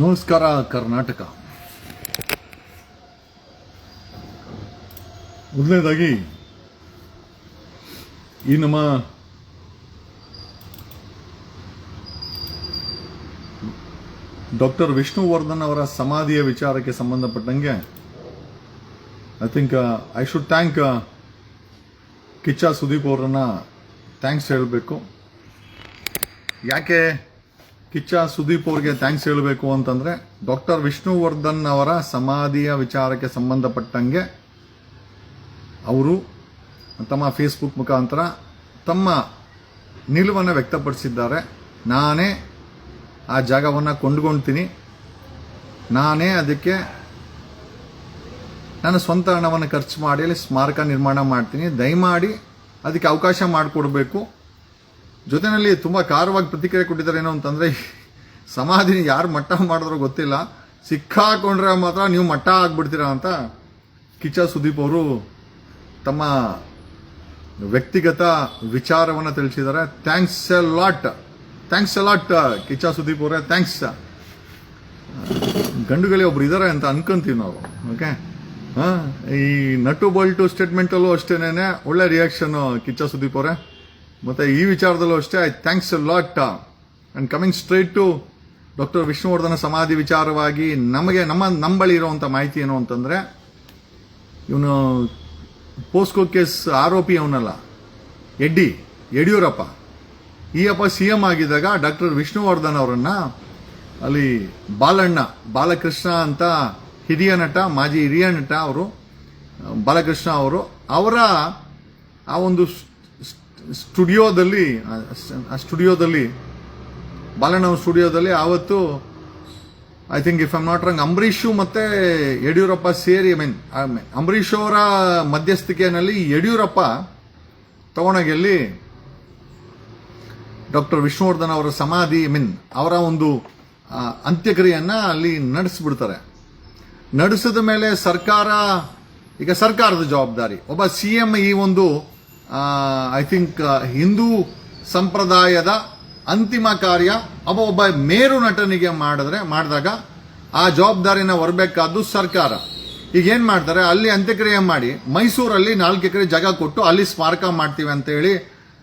ನಮಸ್ಕಾರ, ಕರ್ನಾಟಕ. ಮೊದಲನೇದಾಗಿ, ಈ ನಮ್ಮ ಡಾಕ್ಟರ್ ವಿಷ್ಣುವರ್ಧನ್ ಅವರ ಸಮಾಧಿಯ ವಿಚಾರಕ್ಕೆ ಸಂಬಂಧಪಟ್ಟಂಗೆ I think I should thank Kichcha Sudeep ಅವರನ್ನ ಥ್ಯಾಂಕ್ಸ್ ಹೇಳಬೇಕು. ಯಾಕೆ ಕಿಚ್ಚ ಸುದೀಪ್ ಅವ್ರಿಗೆ ಥ್ಯಾಂಕ್ಸ್ ಹೇಳಬೇಕು ಅಂತಂದರೆ ಡಾಕ್ಟರ್ ವಿಷ್ಣುವರ್ಧನ್ ಅವರ ಸಮಾಧಿಯ ವಿಚಾರಕ್ಕೆ ಸಂಬಂಧಪಟ್ಟಂಗೆ ಅವರು ತಮ್ಮ ಫೇಸ್ಬುಕ್ ಮುಖಾಂತರ ತಮ್ಮ ನಿಲುವನ್ನು ವ್ಯಕ್ತಪಡಿಸಿದ್ದಾರೆ. ನಾನೇ ಆ ಜಾಗವನ್ನು ಕೊಂಡ್ಕೊಳ್ತೀನಿ ನಾನೇ ಅದಕ್ಕೆ ನನ್ನ ಸ್ವಂತ ಹಣವನ್ನು ಖರ್ಚು ಮಾಡಿ ಅಲ್ಲಿ ಸ್ಮಾರಕ ನಿರ್ಮಾಣ ಮಾಡ್ತೀನಿ. ದಯಮಾಡಿ ಅದಕ್ಕೆ ಅವಕಾಶ ಮಾಡಿಕೊಡ್ಬೇಕು. ಜೊತೆಯಲ್ಲಿ ತುಂಬ ಖಾರವಾಗಿ ಪ್ರತಿಕ್ರಿಯೆ ಕೊಟ್ಟಿದ್ದಾರೆ ಏನೋ ಅಂತಂದರೆ, ಸಮಾಧಿನ ಯಾರು ಮಟ್ಟ ಮಾಡಿದ್ರೋ ಗೊತ್ತಿಲ್ಲ. ಸಿಕ್ಕಾಕೊಂಡ್ರೆ ಮಾತ್ರ ನೀವು ಮಟ್ಟ ಆಗ್ಬಿಡ್ತೀರಾ ಅಂತ ಕಿಚ್ಚ ಸುದೀಪ್ ಅವರು ತಮ್ಮ ವ್ಯಕ್ತಿಗತ ವಿಚಾರವನ್ನು ತಿಳಿಸಿದ್ದಾರೆ. Thanks a lot thanks a lot Kichcha Sudeep ಅವರೇ. ಥ್ಯಾಂಕ್ಸ್ ಗಂಡುಗಳೇ ಒಬ್ರು ಇದ್ದಾರೆ ಅಂತ ಅನ್ಕೊಂತೀವಿ ನಾವು. ಓಕೆ ಈ ನಟು ಬಲ್ಟು ಸ್ಟೇಟ್ಮೆಂಟಲ್ಲೂ ಅಷ್ಟೇನೆ ಒಳ್ಳೆ ರಿಯಾಕ್ಷನ್ ಕಿಚ್ಚ ಸುದೀಪ್ ಅವರೇ. ಮತ್ತೆ ಈ ವಿಚಾರದಲ್ಲೂ ಅಷ್ಟೇ I thanks a lot and coming straight to doctor Vishnuvardhan ಸಮಾಧಿ ವಿಚಾರವಾಗಿ ನಮಗೆ ನಮ್ಮ ನಮ್ಮ ಬಳಿ ಇರುವಂತ ಮಾಹಿತಿ ಏನು ಅಂತಂದರೆ, ಇವನು ಪೋಸ್ಕೋ ಕೇಸ್ ಆರೋಪಿ ಅವನಲ್ಲ, ಎಡ್ಡಿ, ಯಡಿಯೂರಪ್ಪ. ಈ ಅಪ್ಪ ಸಿ ಎಂ ಆಗಿದ್ದಾಗ ಡಾಕ್ಟರ್ ವಿಷ್ಣುವರ್ಧನ್ ಅವರನ್ನು ಅಲ್ಲಿ ಬಾಲಣ್ಣ, ಬಾಲಕೃಷ್ಣ ಅಂತ ಹಿರಿಯ ನಟ, ಮಾಜಿ ಹಿರಿಯ ನಟ ಅವರು, ಬಾಲಕೃಷ್ಣ ಅವರು ಅವರ ಆ ಒಂದು ಸ್ಟುಡಿಯೋದಲ್ಲಿ, ಆ ಸ್ಟುಡಿಯೋದಲ್ಲಿ ಬಾಲಣ್ಣ ಸ್ಟುಡಿಯೋದಲ್ಲಿ ಆವತ್ತು I think if I'm not wrong Ambareesh ಮತ್ತು ಯಡಿಯೂರಪ್ಪ ಸೇರಿ ಐ ಮೀನ್ ಅಂಬರೀಷ್ ಅವರ ಮಧ್ಯಸ್ಥಿಕೆಯಲ್ಲಿ ಯಡಿಯೂರಪ್ಪ ತಗೊಂಡೋಗಿ ಡಾಕ್ಟರ್ ವಿಷ್ಣುವರ್ಧನ್ ಅವರ ಸಮಾಧಿ ಐ ಮೀನ್ ಅವರ ಒಂದು ಅಂತ್ಯಕ್ರಿಯೆಯನ್ನ ಅಲ್ಲಿ ನಡೆಸಿಬಿಡ್ತಾರೆ. ನಡೆಸಿದ ಮೇಲೆ ಸರ್ಕಾರ, ಈಗ ಸರ್ಕಾರದ ಜವಾಬ್ದಾರಿ. ಒಬ್ಬ ಸಿ ಎಂ ಈ ಒಂದು ಐ ಥಿಂಕ್ ಹಿಂದೂ ಸಂಪ್ರದಾಯದ ಅಂತಿಮ ಕಾರ್ಯ ಒಬ್ಬ ಒಬ್ಬ ಮೇರು ನಟನಿಗೆ ಮಾಡಿದ್ರೆ, ಮಾಡಿದಾಗ ಆ ಜವಾಬ್ದಾರಿನ ಹೊರಬೇಕಾದ್ದು ಸರ್ಕಾರ. ಈಗ ಏನ್ ಮಾಡ್ತಾರೆ? ಅಲ್ಲಿ ಅಂತ್ಯಕ್ರಿಯೆ ಮಾಡಿ, ಮೈಸೂರಲ್ಲಿ ನಾಲ್ಕು ಎಕರೆ ಜಾಗ ಕೊಟ್ಟು ಅಲ್ಲಿ ಸ್ಮಾರಕ ಮಾಡ್ತೀವಿ ಅಂತ ಹೇಳಿ,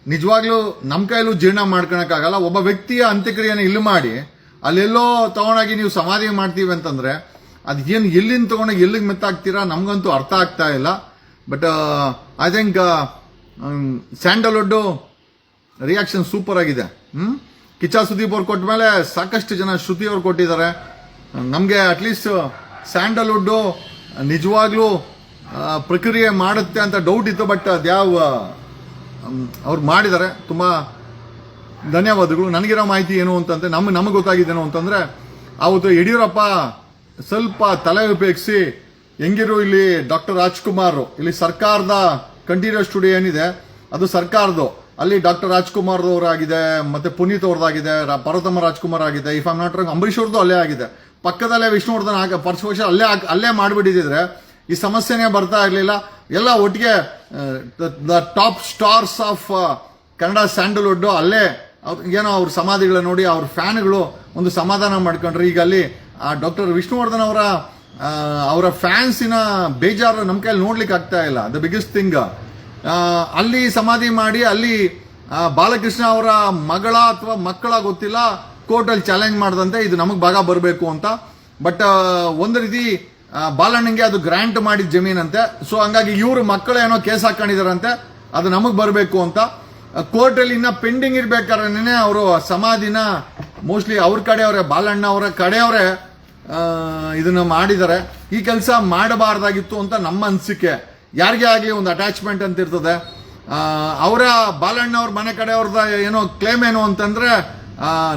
ನಿಜವಾಗ್ಲೂ ನಮ್ಮ ಕೈಲೂ ಜೀರ್ಣ ಮಾಡ್ಕೊಳಕ್ಕಾಗಲ್ಲ. ಒಬ್ಬ ವ್ಯಕ್ತಿಯ ಅಂತ್ಯಕ್ರಿಯೆನ ಇಲ್ಲಿ ಮಾಡಿ, ಅಲ್ಲೆಲ್ಲೋ ತಗೊಂಡಾಗಿ ನೀವು ಸಮಾಧಿ ಮಾಡ್ತೀವಿ ಅಂತಂದ್ರೆ, ಅದು ಏನು ಎಲ್ಲಿಂದ ತೊಗೊಂಡಾಗ ಎಲ್ಲಿಗೆ ಮೆತ್ತಾಗ್ತೀರಾ? ನಮಗಂತೂ ಅರ್ಥ ಆಗ್ತಾ ಇಲ್ಲ. But I think Sandalwood reaction super ಆಗಿದೆ. ಹ್ಞೂ ಕಿಚ್ಚ ಸುದೀಪ್ ಅವ್ರು ಕೊಟ್ಟ ಮೇಲೆ ಸಾಕಷ್ಟು ಜನ ಶ್ರುತಿ ಅವ್ರು ಕೊಟ್ಟಿದ್ದಾರೆ. ನಮಗೆ ಅಟ್ಲೀಸ್ಟ್ ಸ್ಯಾಂಡಲ್ವುಡ್ಡು ನಿಜವಾಗ್ಲೂ ಪ್ರಕ್ರಿಯೆ ಮಾಡುತ್ತೆ ಅಂತ ಡೌಟ್ ಇತ್ತು ಬಟ್ ಅದ್ಯಾವ ಅವ್ರು ಮಾಡಿದ್ದಾರೆ. ತುಂಬ ಧನ್ಯವಾದಗಳು. ನನಗಿರೋ ಮಾಹಿತಿ ಏನು ಅಂತಂದರೆ ನಮ್ಮ ನಮಗೆ ಗೊತ್ತಾಗಿದ್ದೇನು ಅಂತಂದರೆ, ಅವತ್ತು ಯಡಿಯೂರಪ್ಪ ಸ್ವಲ್ಪ ತಲೆ ಉಪಯೋಗಿಸಿ ಹೆಂಗಿರು ಇಲ್ಲಿ ಡಾಕ್ಟರ್ ರಾಜ್ಕುಮಾರ್, ಇಲ್ಲಿ ಸರ್ಕಾರದ ಕಂಟಿನ್ಯೂಸ್ ಸ್ಟುಡಿಯೋ ಏನಿದೆ? ಅದು ಸರ್ಕಾರದ್ದು. ಅಲ್ಲಿ ಡಾಕ್ಟರ್ ರಾಜ್ಕುಮಾರ್ ಅವರಾಗಿದೆ ಮತ್ತೆ ಪುನೀತ್ ಅವ್ರದ್ದಾಗಿದೆ ಪಾರ್ವತಮ್ಮ ರಾಜ್ಕುಮಾರ್ ಆಗಿದೆ ಇಫ್ ಐಮ್ ನಾಟ್ ರಾಂಗ್ ಅವ್ರದ್ದು ಅಲ್ಲೇ ಆಗಿದೆ. ಪಕ್ಕದಲ್ಲೇ ವಿಷ್ಣುವರ್ಧನ್ ಆಗ ಪರ್ಸ್ ಅಲ್ಲೇ ಅಲ್ಲೇ ಮಾಡಿಬಿಟ್ಟಿದ್ರೆ ಈ ಸಮಸ್ಯೆನೇ ಬರ್ತಾ ಇರಲಿಲ್ಲ. ಎಲ್ಲ ಒಟ್ಟಿಗೆ the top stars of Kannada Sandalwood ಅಲ್ಲೇ ಅವ್ರ ಏನೋ ಅವ್ರ ಸಮಾಧಿಗಳನ್ನ ನೋಡಿ ಅವ್ರ ಫ್ಯಾನ್ಗಳು ಒಂದು ಸಮಾಧಾನ ಮಾಡ್ಕೊಂಡ್ರು. ಈಗ ಅಲ್ಲಿ, ಆ, ಡಾಕ್ಟರ್ ವಿಷ್ಣುವರ್ಧನ್ ಅವರ ಅವರ ಫ್ಯಾನ್ಸಿನ ಬೇಜಾರು ನಮ್ಮ ಕೈಯಲ್ಲಿ ನೋಡ್ಲಿಕ್ಕೆ ಆಗ್ತಾ ಇಲ್ಲ. ದ ಬಿಗ್ಗೆಸ್ಟ್ ಥಿಂಗ್ ಅಲ್ಲಿ ಸಮಾಧಿ ಮಾಡಿ, ಅಲ್ಲಿ ಬಾಲಕೃಷ್ಣ ಅವರ ಮಗಳ ಅಥವಾ ಮಕ್ಕಳ ಗೊತ್ತಿಲ್ಲ, ಕೋರ್ಟಲ್ಲಿ ಚಾಲೆಂಜ್ ಮಾಡದಂತೆ ಇದು ನಮಗೆ ಭಾಗ ಬರಬೇಕು ಅಂತ. ಬಟ್ ಒಂದು ರೀತಿ ಬಾಲಣ್ಣಂಗೆ ಅದು ಗ್ರಾಂಟ್ ಮಾಡಿದ ಜಮೀನಂತೆ. ಸೊ ಹಂಗಾಗಿ ಇವರು ಮಕ್ಕಳು ಏನೋ ಕೇಸ್ ಹಾಕೊಂಡಿದಾರಂತೆ. ಅದು ನಮಗೆ ಬರಬೇಕು ಅಂತ. ಕೋರ್ಟಲ್ಲಿ ಇನ್ನ ಪೆಂಡಿಂಗ್ ಇರ್ಬೇಕಾದ್ರೆ ಅವರು ಸಮಾಧಿನ ಮೋಸ್ಟ್ಲಿ ಅವ್ರ ಕಡೆಯವರೇ, ಬಾಲಣ್ಣ ಅವರ ಕಡೆಯವರೇ ಇದನ್ನ ಮಾಡಿದ್ದಾರೆ. ಈ ಕೆಲಸ ಮಾಡಬಾರ್ದಾಗಿತ್ತು ಅಂತ ನಮ್ಮ ಅನಿಸಿಕೆ. ಯಾರಿಗೆ ಆಗಲಿ ಒಂದು ಅಟ್ಯಾಚ್ಮೆಂಟ್ ಅಂತ ಇರ್ತದೆ. ಅವರ, ಬಾಲಣ್ಣ ಅವ್ರ ಮನೆ ಕಡೆಯವ್ರದ ಏನೋ ಕ್ಲೇಮ್ ಏನು ಅಂತಂದ್ರೆ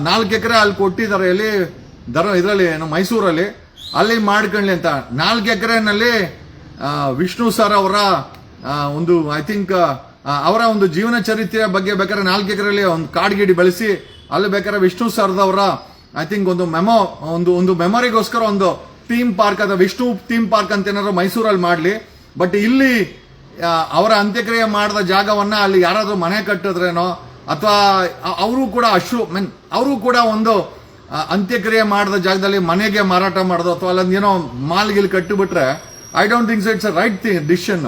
ನಾಲ್ಕು ಎಕರೆ ಅಲ್ಲಿ ಕೊಟ್ಟಿದ್ದಾರೆ. ಎಲ್ಲಿ ದರ ಇದರಲ್ಲಿ ಏನು, ಮೈಸೂರಲ್ಲಿ. ಅಲ್ಲಿ ಮಾಡ್ಕೊಳ್ಳಿ ಅಂತ. ನಾಲ್ಕು ಎಕರೆನಲ್ಲಿ ವಿಷ್ಣು ಸರ್ ಅವರ ಒಂದು ಐ ಥಿಂಕ್ ಅವರ ಒಂದು ಜೀವನ ಚರಿತ್ರೆಯ ಬಗ್ಗೆ ಬೇಕಾದ್ರೆ ನಾಲ್ಕು ಎಕರೆಯಲ್ಲಿ ಒಂದು ಕಾಡ್ಗಿಡಿ ಬೆಳೆಸಿ, ಅಲ್ಲಿ ಬೇಕಾದ್ರೆ ವಿಷ್ಣು ಸರ್ದವರ ಐ ಥಿಂಕ್ ಒಂದು ಮೆಮೋ ಒಂದು ಒಂದು ಮೆಮೊರಿಗೋಸ್ಕರ ಒಂದು ಥೀಮ್ ಪಾರ್ಕ್ ಅಥವಾ ವಿಷ್ಣು ಥೀಮ್ ಪಾರ್ಕ್ ಅಂತ ಏನಾದ್ರು ಮೈಸೂರಲ್ಲಿ ಮಾಡಲಿ. ಬಟ್ ಇಲ್ಲಿ ಅವರ ಅಂತ್ಯಕ್ರಿಯೆ ಮಾಡಿದ ಜಾಗವನ್ನ ಅಲ್ಲಿ ಯಾರಾದರೂ ಮನೆ ಕಟ್ಟಿದ್ರೇನೋ, ಅಥವಾ ಅವರು ಕೂಡ ಅಶ್ರು ಮೀನ್ ಅವರು ಕೂಡ ಒಂದು ಅಂತ್ಯಕ್ರಿಯೆ ಮಾಡಿದ ಜಾಗದಲ್ಲಿ ಮನೆಗೆ ಮಾರಾಟ ಮಾಡೋದು ಅಥವಾ ಅಲ್ಲೊಂದು ಏನೋ ಮಾಲ್ಗಿಲ್ ಕಟ್ಟಿಬಿಟ್ರೆ I don't think so it's a right thing decision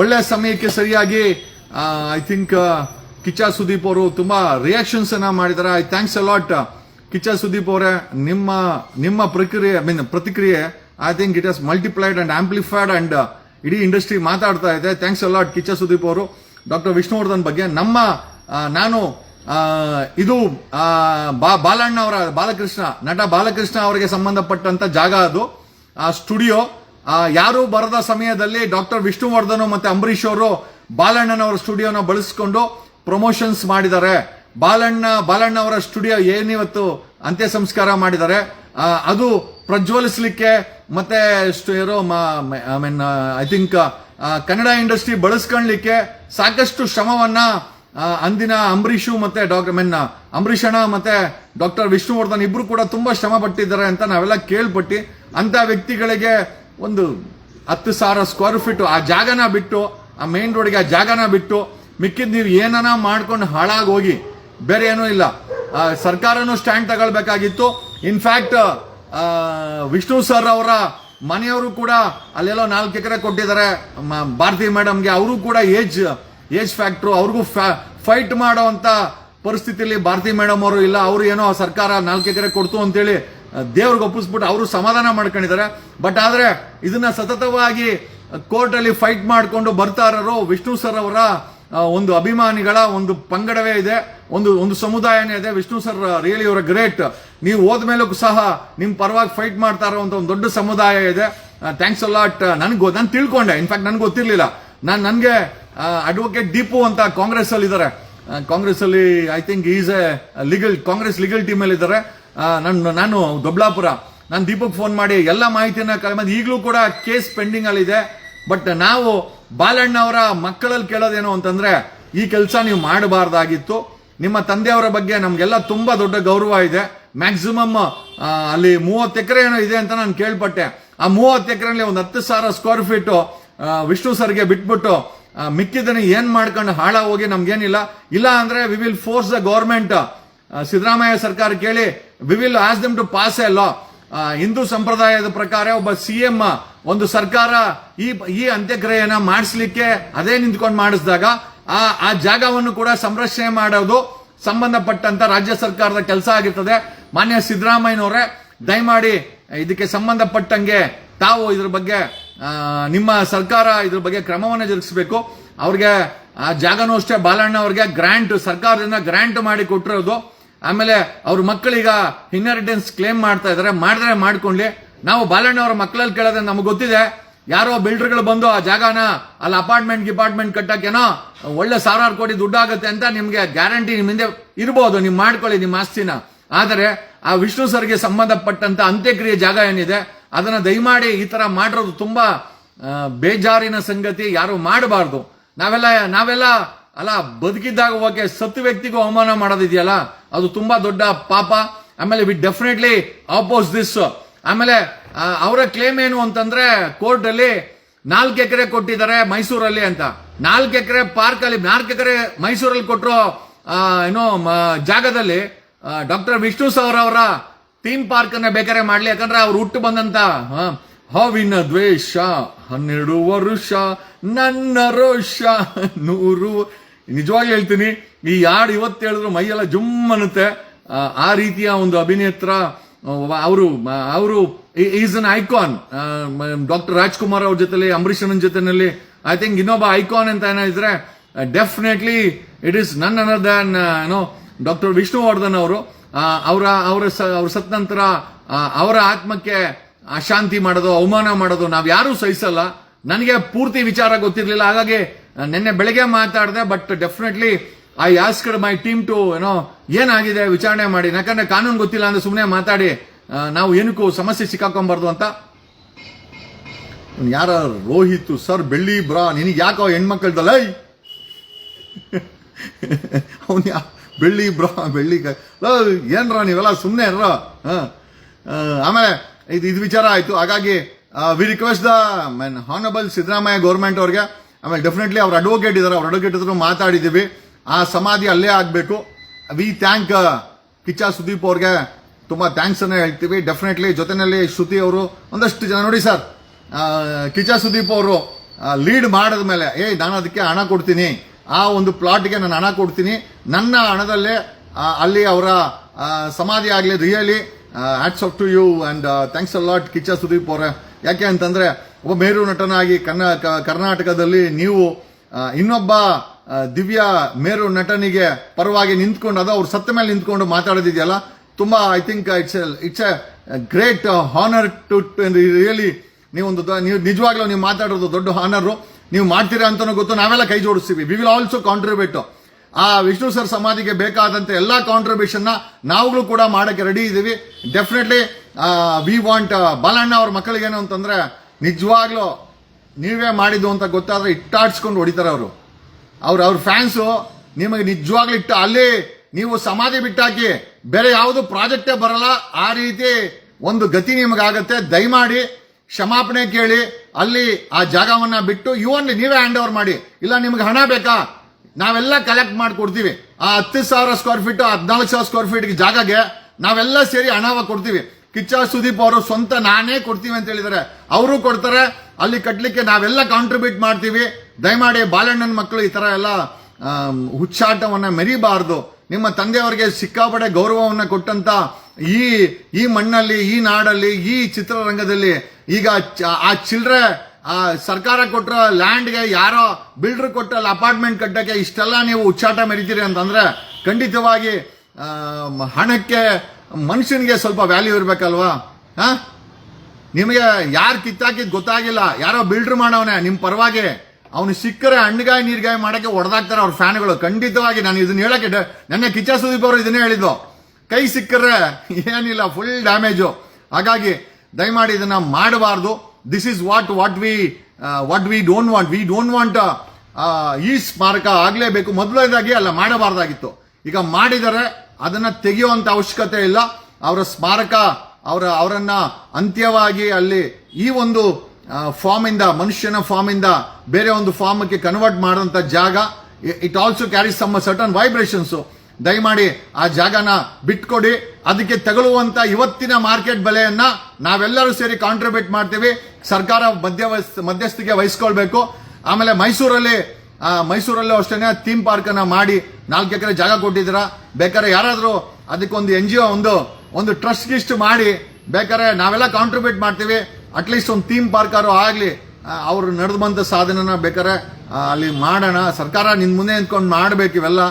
ಒಳ್ಳೆ ಸಮಯಕ್ಕೆ ಸರಿಯಾಗಿ ಐ ಥಿಂಕ್ ಕಿಚ್ಚ ಸುದೀಪ್ ಅವರು ತುಂಬ ರಿಯಾಕ್ಷನ್ಸ್ ಅನ್ನ ಮಾಡಿದ್ದಾರೆ. I thanks a lot Kichcha Sudeep ಅವರೇ, ನಿಮ್ಮ ನಿಮ್ಮ ಪ್ರಕ್ರಿಯೆ ಐ ಮೀನ್ ಪ್ರತಿಕ್ರಿಯೆ I think it has multiplied and amplified and ಇಡೀ ಇಂಡಸ್ಟ್ರಿ ಮಾತಾಡ್ತಾ ಇದೆ. ಥ್ಯಾಂಕ್ಸ್ ಅಲಾಟ್ ಕಿಚ್ಚ ಸುದೀಪ್ ಅವರು. ಡಾಕ್ಟರ್ ವಿಷ್ಣುವರ್ಧನ್ ಬಗ್ಗೆ ನಮ್ಮ ನಾನು ಇದು ಬಾ- ಬಾಲಣ್ಣ ಅವರ, ಬಾಲಕೃಷ್ಣ, ನಟ ಬಾಲಕೃಷ್ಣ ಅವರಿಗೆ ಸಂಬಂಧಪಟ್ಟಂತ ಜಾಗ ಅದು. ಆ ಸ್ಟುಡಿಯೋ ಯಾರು ಬರದ ಸಮಯದಲ್ಲಿ ಡಾಕ್ಟರ್ ವಿಷ್ಣುವರ್ಧನ್ ಮತ್ತೆ ಅಂಬರೀಶ್ ಅವರು ಬಾಲಣ್ಣನವರ ಸ್ಟುಡಿಯೋನ ಬಳಸಿಕೊಂಡು ಪ್ರಮೋಷನ್ಸ್ ಮಾಡಿದ್ದಾರೆ. ಬಾಲಣ್ಣ ಬಾಲಣ್ಣ ಅವರ ಸ್ಟುಡಿಯೋ ಏನಿವತ್ತು ಅಂತ್ಯ ಸಂಸ್ಕಾರ ಮಾಡಿದ್ದಾರೆ. ಅದು ಪ್ರಜ್ವಲಿಸಲಿಕ್ಕೆ ಮತ್ತೆ ಏನೋ I mean, I think Kannada industry ಬಳಸ್ಕೊಳ್ಲಿಕ್ಕೆ ಸಾಕಷ್ಟು ಶ್ರಮವನ್ನ ಅಂದಿನ ಅಂಬರೀಷು ಮತ್ತೆ ಡಾಕ್ಟರ್ ಮೀನ್ ಅಂಬರೀಷಣ ಮತ್ತೆ ಡಾಕ್ಟರ್ ವಿಷ್ಣುವರ್ಧನ್ ಇಬ್ರು ಕೂಡ ತುಂಬಾ ಶ್ರಮ ಪಟ್ಟಿದ್ದಾರೆ ಅಂತ ನಾವೆಲ್ಲ ಕೇಳ್ಪಟ್ಟು. ಅಂತ ವ್ಯಕ್ತಿಗಳಿಗೆ ಒಂದು ಹತ್ತು ಸಾವಿರ ಸ್ಕ್ವೇರ್ ಫೀಟ್ ಆ ಜಾಗನ ಬಿಟ್ಟು, ಆ ಮೇನ್ ರೋಡ್ಗೆ ಆ ಜಾಗನ ಬಿಟ್ಟು, ಮಿಕ್ಕಿದ್ ನೀವು ಏನನ ಮಾಡ್ಕೊಂಡು ಹಾಳಾಗಿ ಹೋಗಿ ಬೇರೆ ಏನೂ ಇಲ್ಲ. ಸರ್ಕಾರನೂ ಸ್ಟ್ಯಾಂಡ್ ತಗೊಳ್ಬೇಕಾಗಿತ್ತು. ಇನ್ಫ್ಯಾಕ್ಟ್ ವಿಷ್ಣು ಸರ್ ಅವರ ಮನೆಯವರು ಕೂಡ ಅಲ್ಲೆಲ್ಲೋ ನಾಲ್ಕು ಎಕರೆ ಕೊಟ್ಟಿದ್ದಾರೆ. ಭಾರತಿ ಮೇಡಮ್ಗೆ ಅವರು ಕೂಡ ಏಜ್ ಏಜ್ ಫ್ಯಾಕ್ಟ್ರು, ಅವ್ರಿಗೂ ಫೈಟ್ ಮಾಡುವಂತ ಪರಿಸ್ಥಿತಿಯಲ್ಲಿ ಭಾರತಿ ಮೇಡಮ್ ಅವರು ಇಲ್ಲ. ಅವರು ಏನೋ ಸರ್ಕಾರ ನಾಲ್ಕು ಎಕರೆ ಕೊಡ್ತು ಅಂತೇಳಿ ದೇವ್ರಿಗೆ ಒಪ್ಪಿಸ್ಬಿಟ್ಟು ಅವರು ಸಮಾಧಾನ ಮಾಡ್ಕೊಂಡಿದ್ದಾರೆ. ಬಟ್ ಆದರೆ ಇದನ್ನ ಸತತವಾಗಿ ಕೋರ್ಟಲ್ಲಿ ಫೈಟ್ ಮಾಡಿಕೊಂಡು ಬರ್ತಾ ಇರೋರು ವಿಷ್ಣು ಸರ್ ಅವರ ಒಂದು ಅಭಿಮಾನಿಗಳ ಒಂದು ಪಂಗಡವೇ ಇದೆ. ಒಂದು ಒಂದು ಸಮುದಾಯನೇ ಇದೆ, ವಿಷ್ಣು ಸರ್ ರಿಯಲಿ ಅವರ ಗ್ರೇಟ್ ನೀವು ಹೋದ್ಮೇಲೂ ಸಹ ನಿಮ್ಮ ಪರವಾಗಿ ಫೈಟ್ ಮಾಡ್ತಾ ಇರೋವಂಥ ಒಂದು ದೊಡ್ಡ ಸಮುದಾಯ ಇದೆ. ಥ್ಯಾಂಕ್ಸ್ ಅಲಾಟ್ ನನಗೆ ನಾನು ತಿಳ್ಕೊಂಡೆ. ಇನ್ಫ್ಯಾಕ್ಟ್ ನನಗೆ ಗೊತ್ತಿರಲಿಲ್ಲ. ನಾನು, ನನಗೆ ಅಡ್ವೊಕೇಟ್ ದೀಪು ಅಂತ ಕಾಂಗ್ರೆಸ್ ಅಲ್ಲಿ ಇದ್ದಾರೆ ಕಾಂಗ್ರೆಸ್ ಅಲ್ಲಿ I think is a legal Congress legal team ಅಲ್ಲಿ ಇದ್ದಾರೆ ನಾನು ನಾನು ದೊಬ್ಲಾಪುರ. ನಾನು ದೀಪಕ್ ಫೋನ್ ಮಾಡಿ ಎಲ್ಲ ಮಾಹಿತಿಯನ್ನ ಕಲೆ ಈಗಲೂ ಕೂಡ ಕೇಸ್ ಪೆಂಡಿಂಗ್ ಅಲ್ಲಿ ಇದೆ. ಬಟ್ ನಾವು ಬಾಲಣ್ಣ ಅವರ ಮಕ್ಕಳಲ್ಲಿ ಕೇಳೋದೇನು ಅಂತಂದ್ರೆ, ಈ ಕೆಲಸ ನೀವು ಮಾಡಬಾರ್ದಾಗಿತ್ತು. ನಿಮ್ಮ ತಂದೆಯವರ ಬಗ್ಗೆ ನಮಗೆಲ್ಲ ತುಂಬ ದೊಡ್ಡ ಗೌರವ ಇದೆ. ಮ್ಯಾಕ್ಸಿಮಮ್ ಅಲ್ಲಿ ಮೂವತ್ತು ಎಕರೆ ಏನೋ ಇದೆ ಅಂತ ನಾನು ಕೇಳ್ಪಟ್ಟೆ. ಆ ಮೂವತ್ತು ಎಕರೆಯಲ್ಲಿ ಒಂದು ಹತ್ತು ಸಾವಿರ ಸ್ಕ್ವೇರ್ ಫೀಟು ವಿಷ್ಣು ಸರ್ಗೆ ಬಿಟ್ಬಿಟ್ಟು ಮಿಕ್ಕಿದ್ದನ್ನು ಏನು ಮಾಡ್ಕೊಂಡು ಹಾಳ ಹೋಗಿ ನಮ್ಗೇನಿಲ್ಲ. ಇಲ್ಲ ಅಂದರೆ we will force the government Siddaramaiah ಸರ್ಕಾರ ಕೇಳಿ we will ask them to pass a law Hindu ಸಂಪ್ರದಾಯದ ಪ್ರಕಾರ ಒಬ್ಬ ಸಿಎಂ ಒಂದು ಸರ್ಕಾರ ಈ ಈ ಅಂತ್ಯಕ್ರಿಯೆಯನ್ನು ಮಾಡಿಸ್ಲಿಕ್ಕೆ ಅದೇ ನಿಂತ್ಕೊಂಡು ಮಾಡಿಸಿದಾಗ ಆ ಆ ಜಾಗವನ್ನು ಕೂಡ ಸಂರಕ್ಷಣೆ ಮಾಡೋದು ಸಂಬಂಧಪಟ್ಟಂತ ರಾಜ್ಯ ಸರ್ಕಾರದ ಕೆಲಸ ಆಗಿರ್ತದೆ. ಮಾನ್ಯ ಸಿದ್ದರಾಮಯ್ಯನವರೇ, ದಯಮಾಡಿ ಇದಕ್ಕೆ ಸಂಬಂಧಪಟ್ಟಂಗೆ ತಾವು ಇದ್ರ ಬಗ್ಗೆ ನಿಮ್ಮ ಸರ್ಕಾರ ಇದ್ರ ಬಗ್ಗೆ ಕ್ರಮವನ್ನು ಜರುಗಿಸಬೇಕು. ಅವ್ರಿಗೆ ಆ ಜಾಗನೂ ಅಷ್ಟೇ, ಬಾಲಣ್ಣ ಅವ್ರಿಗೆ ಗ್ರ್ಯಾಂಟ್, ಸರ್ಕಾರದಿಂದ ಗ್ರ್ಯಾಂಟ್ ಮಾಡಿ ಕೊಟ್ಟಿರೋದು. ಆಮೇಲೆ ಅವ್ರ ಮಕ್ಕಳಿಗ ಇನ್ಹೆರಿಟೆನ್ಸ್ ಕ್ಲೇಮ್ ಮಾಡ್ತಾ ಇದ್ದಾರೆ ಮಾಡಿದ್ರೆ ಮಾಡ್ಕೊಳ್ಳಿ ನಾವು ಬಾಲಣ್ಣ ಅವ್ರ ಮಕ್ಕಳಲ್ಲಿ ಕೇಳೋದ್ರೆ ನಮ್ಗೆ ಗೊತ್ತಿದೆ. ಯಾರೋ ಬಿಲ್ಡರ್ಗಳು ಬಂದು ಆ ಜಾಗನ, ಅಲ್ಲಿ ಅಪಾರ್ಟ್ಮೆಂಟ್ ಗಿಪಾರ್ಟ್ಮೆಂಟ್ ಕಟ್ಟಕ್ಕೇನೋ ಒಳ್ಳೆ ಸಾವಿರಾರು ಕೋಟಿ ದುಡ್ಡಾಗುತ್ತೆ ಅಂತ ನಿಮಗೆ ಗ್ಯಾರಂಟಿ ನಿಮ್ಮ ಹಿಂದೆ ಇರ್ಬೋದು, ನೀವು ಮಾಡ್ಕೊಳ್ಳಿ ನಿಮ್ಮ ಆಸ್ತಿನ. ಆದರೆ ಆ ವಿಷ್ಣು ಸರ್ಗೆ ಸಂಬಂಧಪಟ್ಟಂತ ಅಂತ್ಯಕ್ರಿಯೆ ಜಾಗ ಏನಿದೆ, ಅದನ್ನ ದಯಮಾಡಿ ಈ ತರ ಮಾಡಿರೋದು ತುಂಬಾ ಬೇಜಾರಿನ ಸಂಗತಿ, ಯಾರು ಮಾಡಬಾರ್ದು. ನಾವೆಲ್ಲ ನಾವೆಲ್ಲ ಅಲ್ಲ, ಬದುಕಿದ್ದಾಗ ಓಕೆ ಸತ್ತು ವ್ಯಕ್ತಿಗೂ ಅವಮಾನ ಮಾಡೋದಿದೆಯಲ್ಲ, ಅದು ತುಂಬಾ ದೊಡ್ಡ ಪಾಪ. ಆಮೇಲೆ ವಿ ಡೆಫಿನೆಟ್ಲಿ ಆಪೋಸ್ ದಿಸ್ ಆಮೇಲೆ ಅವರ ಕ್ಲೇಮ್ ಏನು ಅಂತಂದ್ರೆ ಕೋರ್ಟ್ ಅಲ್ಲಿ ನಾಲ್ಕು ಎಕರೆ ಕೊಟ್ಟಿದ್ದಾರೆ ಮೈಸೂರಲ್ಲಿ ಅಂತ. ನಾಲ್ಕು ಎಕರೆ ಪಾರ್ಕ್ ಅಲ್ಲಿ, ನಾಲ್ಕು ಎಕರೆ ಮೈಸೂರಲ್ಲಿ ಕೊಟ್ಟರು ಏನೋ ಜಾಗದಲ್ಲಿ ಡಾಕ್ಟರ್ ವಿಷ್ಣು ಸೌರ ಅವರ ಥೀಮ್ ಪಾರ್ಕ್ ಅನ್ನ ಬೇಕಾರೆ ಮಾಡ್ಲಿ. ಯಾಕಂದ್ರೆ ಅವ್ರು ಹುಟ್ಟು ಬಂದಂತ ಹಾವಿನ ದ್ವೇಷ, ಹನ್ನೆರಡು ವರುಷ, ನನ್ನ ರೋಷ, ನೂರು. ನಿಜವಾಗಿ ಹೇಳ್ತೀನಿ, ಈ ಹಾಡು ಇವತ್ತು ಹೇಳಿದ್ರು ಮೈಯೆಲ್ಲ ಜುಮ್ ಅನ್ನುತ್ತೆ. ಆ ರೀತಿಯ ಒಂದು ಅಭಿನೇತ್ರ ಅವರು ಅವರು is an icon doctor Rajkumar ಅವ್ರ ಜೊತೆಲಿ ಅನ್ನ ಜೊತೆನಲ್ಲಿ. ಐ ಥಿಂಕ್ ಇನ್ನೊಬ್ಬ ಐಕಾನ್ ಅಂತ ಏನಾದ್ರೆ definitely it is none other than ಏನೋ ಡಾಕ್ಟರ್ ವಿಷ್ಣುವರ್ಧನ್ ಅವರು. ಅವರ ಅವರ ಅವ್ರ ಸತ್ ನಂತರ ಅವರ ಆತ್ಮಕ್ಕೆ ಅಶಾಂತಿ ಮಾಡೋದು, ಅವಮಾನ ಮಾಡೋದು ನಾವು ಯಾರೂ ಸಹಿಸಲ್ಲ. ನನಗೆ ಪೂರ್ತಿ ವಿಚಾರ ಗೊತ್ತಿರಲಿಲ್ಲ. ಹಾಗಾಗಿ ನಿನ್ನೆ ಬೆಳಗ್ಗೆ ಮಾತಾಡಿದೆ but definitely I asked my team to ಏನೋ ಏನಾಗಿದೆ, ವಿಚಾರಣೆ ಮಾಡಿ. ಯಾಕಂದ್ರೆ ಕಾನೂನು ಗೊತ್ತಿಲ್ಲ ಅಂದ್ರೆ ಸುಮ್ಮನೆ ಮಾತಾಡಿ. ನಾವು ಏನಕ್ಕೂ ಸಮಸ್ಯೆ ಸಿಕ್ಕಾಕೊಂಬಾರ್ದು ಅಂತ. ಯಾರ? ರೋಹಿತ್, ಸರ್, ಬೆಳ್ಳಿ, ಬ್ರಾ, ನಿನಗೆ ಯಾಕೋ ಹೆಣ್ಮಕ್ಳದಲ್ಲ? ಅವನ್ ಯಾ, ಬೆಳ್ಳಿ, ಬ್ರಾ, ಬೆಳ್ಳಿ ಏನ್ರ ನೀವೆಲ್ಲ ಸುಮ್ಮನೆ ಇರ್ರ? ಹ. ಆಮೇಲೆ ಇದು ಇದು ವಿಚಾರ ಆಯ್ತು. ಹಾಗಾಗಿ we request the main honourable Siddaramaiah government ಅವ್ರಿಗೆ, ಆಮೇಲೆ ಡೆಫಿನೆಟ್ಲಿ ಅವ್ರ ಅಡ್ವೊಕೇಟ್ ಇದಾರೆ. ಅವ್ರ ಅಡ್ವೊಕೇಟ್ ಹತ್ರ ಮಾತಾಡಿದೀವಿ. ಆ ಸಮಾಧಿ ಅಲ್ಲೇ ಆಗಬೇಕು. ವಿ ಥ್ಯಾಂಕ್ ಕಿಚ್ಚ ಸುದೀಪ್ ಅವ್ರಿಗೆ ತುಂಬ ಥ್ಯಾಂಕ್ಸ್ ಅನ್ನ ಹೇಳ್ತೀವಿ. ಡೆಫಿನೆಟ್ಲಿ ಜೊತೆನಲ್ಲಿ ಶ್ರುತಿ ಅವರು ಒಂದಷ್ಟು ಜನ ನೋಡಿ ಸರ್ ಕಿಚ್ಚ ಸುದೀಪ್ ಅವರು ಲೀಡ್ ಮಾಡಿದ ಮೇಲೆ ಏಯ್ ನಾನು ಅದಕ್ಕೆ ಹಣ ಕೊಡ್ತೀನಿ. ಆ ಒಂದು ಪ್ಲಾಟ್ಗೆ ನಾನು ಹಣ ಕೊಡ್ತೀನಿ. ನನ್ನ ಹಣದಲ್ಲೇ ಅಲ್ಲಿ ಅವರ ಸಮಾಧಿ ಆಗಲಿ really hats off to you and thanks a lot Kichcha Sudeep ಅವರೇ. ಯಾಕೆ ಅಂತಂದ್ರೆ, ಒಬ್ಬ ಮೇರು ನಟನಾಗಿ ಕನ್ನ ಕರ್ನಾಟಕದಲ್ಲಿ ನೀವು ಇನ್ನೊಬ್ಬ ದಿವ್ಯ ಮೇರು ನಟನಿಗೆ ಪರವಾಗಿ ನಿಂತ್ಕೊಂಡು, ಅದು ಅವ್ರು ಸತ್ತ ಮೇಲೆ ನಿಂತ್ಕೊಂಡು ಮಾತಾಡೋದಿದೆಯಲ್ಲ, ತುಂಬಾ I think it's it's a great honour to really ನೀವೊಂದು ನೀವು ನಿಜವಾಗ್ಲೂ ನೀವು ಮಾತಾಡೋದು ದೊಡ್ಡ ಹಾನರು ನೀವು ಮಾಡ್ತೀರಾ ಅಂತಾನೂ ಗೊತ್ತು, ನಾವೆಲ್ಲ ಕೈ ಜೋಡಿಸ್ತೀವಿ. ವಿ ವಿಲ್ ಆಲ್ಸೋ ಕಾಂಟ್ರಿಬ್ಯೂಟ್ ಆ ವಿಷ್ಣು ಸರ್ ಸಮಾಧಿಗೆ ಬೇಕಾದಂತ ಎಲ್ಲಾ ಕಾಂಟ್ರಿಬ್ಯೂಷನ್ನ ನಾವುಗಳು ಕೂಡ ಮಾಡಕ್ಕೆ ರೆಡಿ ಇದ್ದೀವಿ. ಡೆಫಿನೆಟ್ಲಿ ವಿ ವಾಂಟ್ ಬಾಲಣ್ಣ ಅವ್ರ ಮಕ್ಕಳಿಗೇನು ಅಂತಂದ್ರೆ ನಿಜವಾಗ್ಲೂ ನೀವೇ ಮಾಡಿದ್ದು ಅಂತ ಗೊತ್ತಾದ್ರೆ ಇಟ್ಟಾಡ್ಸ್ಕೊಂಡು ಹೊಡಿತಾರೆ ಅವರು. ಅವ್ರ ಅವ್ರ ಫ್ಯಾನ್ಸು ನಿಮಗೆ ನಿಜವಾಗ್ಲಿಟ್ಟು ಅಲ್ಲಿ ನೀವು ಸಮಾಧಿ ಬಿಟ್ಟಾಕಿ ಬೇರೆ ಯಾವುದು ಪ್ರಾಜೆಕ್ಟೇ ಬರಲ್ಲ. ಆ ರೀತಿ ಒಂದು ಗತಿ ನಿಮಗಾಗತ್ತೆ. ದಯಮಾಡಿ ಕ್ಷಮಾಪಣೆ ಕೇಳಿ, ಅಲ್ಲಿ ಆ ಜಾಗವನ್ನ ಬಿಟ್ಟು ಇವನ್ಲಿ ನೀವೇ ಹ್ಯಾಂಡ್ ಓವರ್ ಮಾಡಿ. ಇಲ್ಲ, ನಿಮ್ಗೆ ಹಣ ಬೇಕಾ? ನಾವೆಲ್ಲ ಕಲೆಕ್ಟ್ ಮಾಡಿಕೊಡ್ತೀವಿ. ಆ ಹತ್ತು ಸಾವಿರ ಸ್ಕ್ವೇರ್ ಫೀಟ್ ಹದಿನಾಲ್ಕು ಸಾವಿರ ಸ್ಕ್ವೇರ್ ಫೀಟ್ ಜಾಗಗೆ ನಾವೆಲ್ಲ ಸೇರಿ ಹಣವ ಕೊಡ್ತೀವಿ. ಕಿಚ್ಚ ಸುದೀಪ್ ಅವರು ಸ್ವಂತ ನಾನೇ ಕೊಡ್ತೀವಿ ಅಂತ ಹೇಳಿದ್ದಾರೆ. ಅವರು ಕೊಡ್ತಾರೆ. ಅಲ್ಲಿ ಕಟ್ಟಲಿಕ್ಕೆ ನಾವೆಲ್ಲ ಕಾಂಟ್ರಿಬ್ಯೂಟ್ ಮಾಡ್ತೀವಿ. ದಯಮಾಡಿ ಬಾಲಣ್ಣನ ಮಕ್ಕಳು ಈ ತರ ಎಲ್ಲ ಹುಚ್ಚಾಟವನ್ನು ಮೆರಿಬಾರ್ದು. ನಿಮ್ಮ ತಂದೆಯವರಿಗೆ ಸಿಕ್ಕಾಪಡೆ ಗೌರವವನ್ನ ಕೊಟ್ಟಂತ ಈ ಈ ಮಣ್ಣಲ್ಲಿ, ಈ ನಾಡಲ್ಲಿ, ಈ ಚಿತ್ರರಂಗದಲ್ಲಿ ಈಗ ಆ ಚಿಲ್ಡ್ರೆ ಆ ಸರ್ಕಾರ ಕೊಟ್ಟ ಲ್ಯಾಂಡ್ಗೆ ಯಾರೋ ಬಿಲ್ಡರ್ ಕೊಟ್ಟ ಅಪಾರ್ಟ್ಮೆಂಟ್ ಕಟ್ಟಕ್ಕೆ ಇಷ್ಟೆಲ್ಲ ನೀವು ಉಚ್ಚಾಟ ಮೆರಿತೀರಿ ಅಂತಂದ್ರೆ ಖಂಡಿತವಾಗಿ ಹಣಕ್ಕೆ ಮನುಷ್ಯನಿಗೆ ಸ್ವಲ್ಪ ವ್ಯಾಲ್ಯೂ ಇರಬೇಕಲ್ವಾ? ಹಾಂ? ನಿಮಗೆ ಯಾರು ಕಿತ್ತಾಕಿದ್ ಗೊತ್ತಾಗಿಲ್ಲ. ಯಾರೋ ಬಿಲ್ಡರ್ ಮಾಡವನೆ ನಿಮ್ಮ ಪರವಾಗಿ. ಅವನು ಸಿಕ್ಕರೆ ಹಣ್ಣುಗಾಯಿ, ನೀರ್ಗಾಯಿ ಮಾಡಕ್ಕೆ ಹೊಡೆದಾಕ್ತಾರೆ ಅವ್ರ ಫ್ಯಾನ್ಗಳು. ಖಂಡಿತವಾಗಿ ನಾನು ಇದನ್ನ ಹೇಳಕ್ಕೆ ನೆನ್ನೆ ಕಿಚ್ಚ ಸುದೀಪ್ ಅವರು ಇದನ್ನೇ ಹೇಳಿದ್ದು ಕೈ ಸಿಕ್ಕರೆ ಏನಿಲ್ಲ ಫುಲ್ ಡ್ಯಾಮೇಜು ಹಾಗಾಗಿ ದಯಮಾಡಿ ಇದನ್ನ ಮಾಡಬಾರ್ದು. This is what what we what we don't want we don't want ಈ ಸ್ಮಾರಕ ಆಗಲೇಬೇಕು. ಮೊದಲನೇದಾಗಿ ಅಲ್ಲ, ಮಾಡಬಾರ್ದಾಗಿತ್ತು. ಈಗ ಮಾಡಿದರೆ ಅದನ್ನ ತೆಗೆಯುವಂತ ಅವಶ್ಯಕತೆ ಇಲ್ಲ. ಅವರ ಸ್ಮಾರಕ, ಅವರ, ಅವರನ್ನ ಅಂತ್ಯವಾಗಿ ಅಲ್ಲಿ ಈ ಒಂದು ಫಾರ್ಮ್ ಇಂದ ಮನುಷ್ಯನ ಫಾರ್ಮ್ ಇಂದ ಬೇರೆ ಒಂದು ಫಾರ್ಮ್ಗೆ ಕನ್ವರ್ಟ್ ಮಾಡುವಂತ ಜಾಗ it also carry some certain vibrations ದಯಮಾಡಿ ಆ ಜಾಗನ ಬಿಟ್ಕೊಡಿ. ಅದಕ್ಕೆ ತಗಲುವಂತ ಇವತ್ತಿನ ಮಾರ್ಕೆಟ್ ಬೆಲೆಯನ್ನ ನಾವೆಲ್ಲರೂ ಸೇರಿ ಕಾಂಟ್ರಿಬ್ಯೂಟ್ ಮಾಡ್ತೀವಿ. ಸರ್ಕಾರ ಮಧ್ಯ ಮಧ್ಯಸ್ಥಿಕೆ ವಹಿಸ್ಕೊಳ್ಬೇಕು. ಆಮೇಲೆ ಮೈಸೂರಲ್ಲಿ ಮೈಸೂರಲ್ಲೂ ಅಷ್ಟೇನೆ ಥೀಮ್ ಪಾರ್ಕ್ ಮಾಡಿ ನಾಲ್ಕು ಎಕರೆ ಜಾಗ ಕೊಟ್ಟಿದ್ದೀರಾ? ಬೇಕಾದ್ರೆ ಯಾರಾದರೂ ಅದಕ್ಕೊಂದು ಎನ್ ಜಿ ಒ ಒಂದು ಒಂದು ಟ್ರಸ್ಟ್ ಗಿಸ್ಟ್ ಮಾಡಿ, ಬೇಕಾದ್ರೆ ನಾವೆಲ್ಲ ಕಾಂಟ್ರಿಬ್ಯೂಟ್ ಮಾಡ್ತೀವಿ. ಅಟ್ಲೀಸ್ಟ್ ಒಂದು ಥೀಮ್ ಪಾರ್ಕ್ ಆದ್ರೂ ಆಗಲಿ ಅವರು ನಡೆದು ಬಂದ ಸಾಧನೆನ ಬೇಕಾದ್ರೆ ಅಲ್ಲಿ ಮಾಡೋಣ. ಸರ್ಕಾರ ನಿನ್ನ ಮುಂದೆ ನಿಂತ್ಕೊಂಡು ಮಾಡಬೇಕು ಇವೆಲ್ಲ.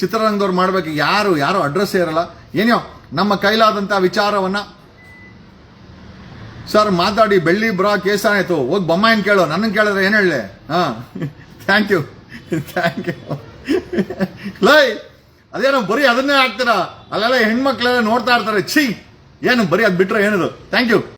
ಚಿತ್ರರಂಗದವ್ರು ಮಾಡಬೇಕು. ಯಾರು ಯಾರು ಅಡ್ರೆಸ್ ಇರಲ್ಲ. ಏನೋ ನಮ್ಮ ಕೈಲಾದಂಥ ವಿಚಾರವನ್ನು ಸರ್ ಮಾತಾಡಿ, ಬೆಳ್ಳಿ ಬ್ರಾ ಕೇಸ್ ಆಯ್ತು. ಹೋಗಿ ಬೊಮ್ಮಾಯನ್ ಕೇಳೋ. ನನ್ನ ಕೇಳಿದ್ರೆ ಏನು ಹೇಳಲೆ ಹಾಂ. ಥ್ಯಾಂಕ್ ಯು ಥ್ಯಾಂಕ್ ಯು ಲೈ, ಅದೇನೋ ಬರೀ ಅದನ್ನೇ ಹಾಕ್ತೀರಾ? ಅಲ್ಲೆಲ್ಲ ಹೆಣ್ಮಕ್ಳೆಲ್ಲ ನೋಡ್ತಾ ಇರ್ತಾರೆ. ಛೀ. ಏನು, ಬರೀ ಅದು ಬಿಟ್ಟರೆ ಏನದು? Thank you